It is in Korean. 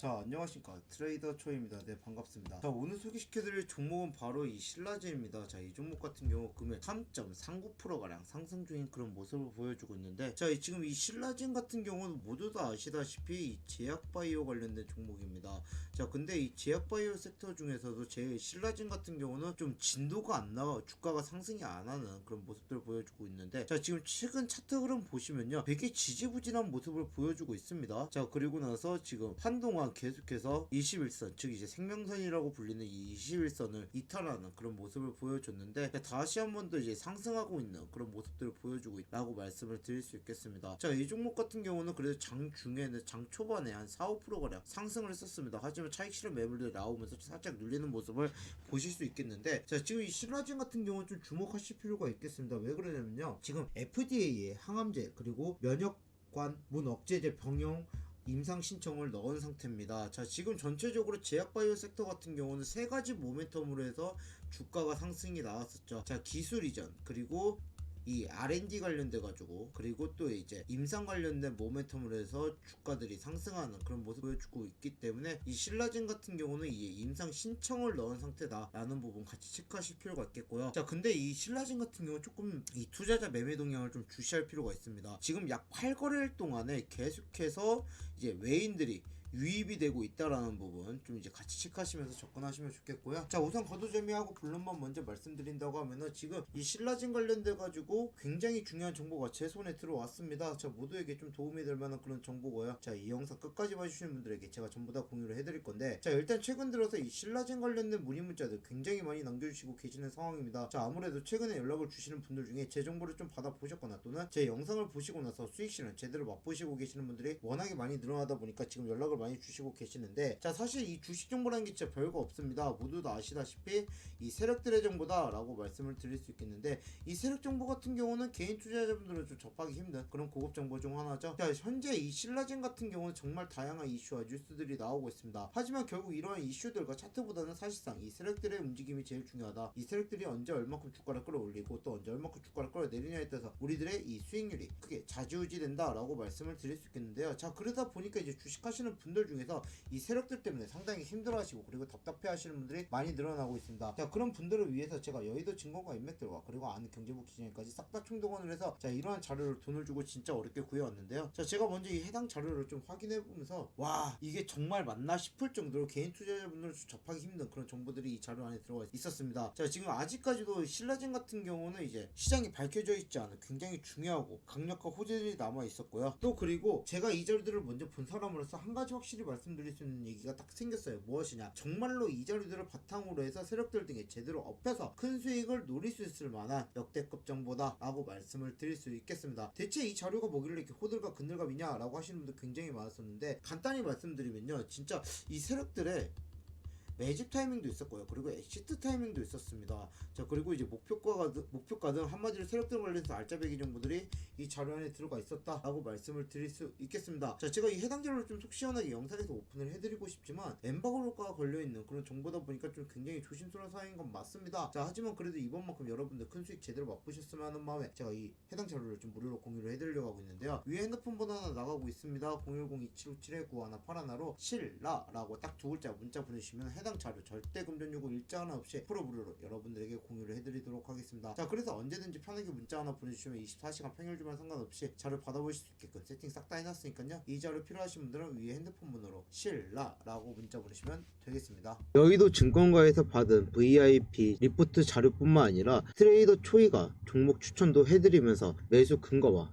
자 안녕하십니까. 트레이더 초입니다. 네 반갑습니다. 자 오늘 소개시켜드릴 종목은 바로 이 신라제입니다. 자 이 종목 같은 경우 금액 3.39%가량 상승 중인 그런 모습을 보여주고 있는데 자 이- 지금 이 신라진 같은 경우는 모두 다 아시다시피 이 제약바이오 관련된 종목입니다. 자 근데 이 제약바이오 섹터 중에서도 제일 신라진 같은 경우는 좀 진도가 안 나와 주가가 상승이 안 하는 그런 모습들을 보여주고 있는데 자 지금 최근 차트 흐름 보시면요. 되게 지지부진한 모습을 보여주고 있습니다. 자 그리고 나서 지금 한동안 계속해서 21선 즉 이제 생명선이라고 불리는 이 21선을 이탈하는 그런 모습을 보여줬는데 다시 한 번 더 이제 상승하고 있는 그런 모습들을 보여주고 있다고 말씀을 드릴 수 있겠습니다. 자 이 종목 같은 경우는 그래도 장 중에는 장 초반에 한 4, 5%가량 상승을 했었습니다. 하지만 차익 실현 매물들이 나오면서 살짝 눌리는 모습을 보실 수 있겠는데 자 지금 이 신라진 같은 경우는 좀 주목하실 필요가 있겠습니다. 왜 그러냐면요. 지금 FDA의 항암제 그리고 면역 관 문 억제제 병용 임상 신청을 넣은 상태입니다. 자, 지금 전체적으로 제약바이오 섹터 같은 경우는 세 가지 모멘텀으로 해서 주가가 상승이 나왔었죠. 자, 기술 이전, 그리고 이 R&D 관련돼 가지고 그리고 또 이제 임상 관련된 모멘텀으로 해서 주가들이 상승하는 그런 모습을 보여주고 있기 때문에 이 신라진 같은 경우는 이 임상 신청을 넣은 상태다라는 부분 같이 체크하실 필요가 있겠고요. 자, 근데 이 신라진 같은 경우 조금 이 투자자 매매 동향을 좀 주시할 필요가 있습니다. 지금 약 8거래일 동안에 계속해서 이제 외인들이 유입이 되고 있다라는 부분 좀 이제 같이 체크하시면서 접근하시면 좋겠고요. 자 우선 거두재미하고 블룸만 먼저 말씀드린다고 하면은 지금 이 신라진 관련돼 가지고 굉장히 중요한 정보가 제 손에 들어왔습니다. 자 모두에게 좀 도움이 될 만한 그런 정보고요. 자 이 영상 끝까지 봐주시는 분들에게 제가 전부 다 공유를 해드릴 건데 자 일단 최근 들어서 이 신라진 관련된 문의 문자들 굉장히 많이 남겨주시고 계시는 상황입니다. 자 아무래도 최근에 연락을 주시는 분들 중에 제 정보를 좀 받아 보셨거나 또는 제 영상을 보시고 나서 수익 실현 제대로 맛보시고 계시는 분들이 워낙에 많이 늘어나다 보니까 지금 연락을 많이 주시고 계시는데 자 사실 이 주식 정보라는 게 진짜 별거 없습니다. 모두 다 아시다시피 이 세력들의 정보다 라고 말씀을 드릴 수 있겠는데 이 세력 정보 같은 경우는 개인 투자자분들은 좀 접하기 힘든 그런 고급 정보 중 하나죠. 자 현재 이 신라진 같은 경우는 정말 다양한 이슈와 뉴스들이 나오고 있습니다. 하지만 결국 이러한 이슈들과 차트보다는 사실상 이 세력들의 움직임이 제일 중요하다. 이 세력들이 언제 얼마큼 주가를 끌어올리고 또 언제 얼마큼 주가를 끌어내리냐에 따라서 우리들의 이 수익률이 크게 좌지우지된다 라고 말씀을 드릴 수 있겠는데요. 자 그러다 보니까 이제 주식하시는 분들 중에서 이 세력들 때문에 상당히 힘들어하시고 그리고 답답해하시는 분들이 많이 늘어나고 있습니다. 자 그런 분들을 위해서 제가 여의도 증권가 인맥들과 그리고 아는 경제부 기자님까지 싹 다 총동원을 해서 자 이러한 자료를 돈을 주고 진짜 어렵게 구해왔는데요. 자 제가 먼저 이 해당 자료를 좀 확인해 보면서 와 이게 정말 맞나 싶을 정도로 개인 투자자분들 접하기 힘든 그런 정보들이 이 자료 안에 들어가 있었습니다. 자 지금 아직까지도 신라진 같은 경우는 이제 시장이 밝혀져 있지 않은 굉장히 중요하고 강력한 호재들이 남아 있었고요. 또 그리고 제가 이 자료들을 먼저 본 사람으로서 한 가지 확실히 말씀드릴 수 있는 얘기가 딱 생겼어요. 무엇이냐? 정말로 이 자료들을 바탕으로 해서 세력들 등에 제대로 업혀서 큰 수익을 노릴 수 있을 만한 역대급 정보다라고 말씀을 드릴 수 있겠습니다. 대체 이 자료가 뭐길래 이렇게 호들갑 근들갑이냐라고 하시는 분들 굉장히 많았었는데 간단히 말씀드리면요, 진짜 이 세력들의 매집 타이밍도 있었고요. 그리고 엑시트 타이밍도 있었습니다. 자 그리고 이제 목표가 목표가 등 한마디로 세력들 관련해서 알짜배기 정보들이 이 자료 안에 들어가 있었다라고 말씀을 드릴 수 있겠습니다. 자 제가 이 해당 자료를 좀 속 시원하게 영상에서 오픈을 해드리고 싶지만 엠바고가 걸려 있는 그런 정보다 보니까 좀 굉장히 조심스러운 사항인 건 맞습니다. 자 하지만 그래도 이번만큼 여러분들 큰 수익 제대로 맛보셨으면 하는 마음에 제가 이 해당 자료를 좀 무료로 공유를 해드리려고 하고 있는데요. 위에 핸드폰 번호 하나 나가고 있습니다. 010-2757-9181로 실라라고 딱 두 글자 문자 보내시면 해당 자료 절대 금전 요구 일자 하나 없이 프로 무료로 여러분들에게 공유를 해드리도록 하겠습니다. 자 그래서 언제든지 편하게 문자 하나 보내주시면 24시간 평일 주말 상관없이 자료 받아보실 수 있게끔 세팅 싹 다 해놨으니까요. 이 자료 필요하신 분들은 위에 핸드폰 번호로 실라라고 문자 보내시면 되겠습니다. 여의도 증권가에서 받은 VIP 리포트 자료뿐만 아니라 트레이더 초이가 종목 추천도 해드리면서 매수 근거와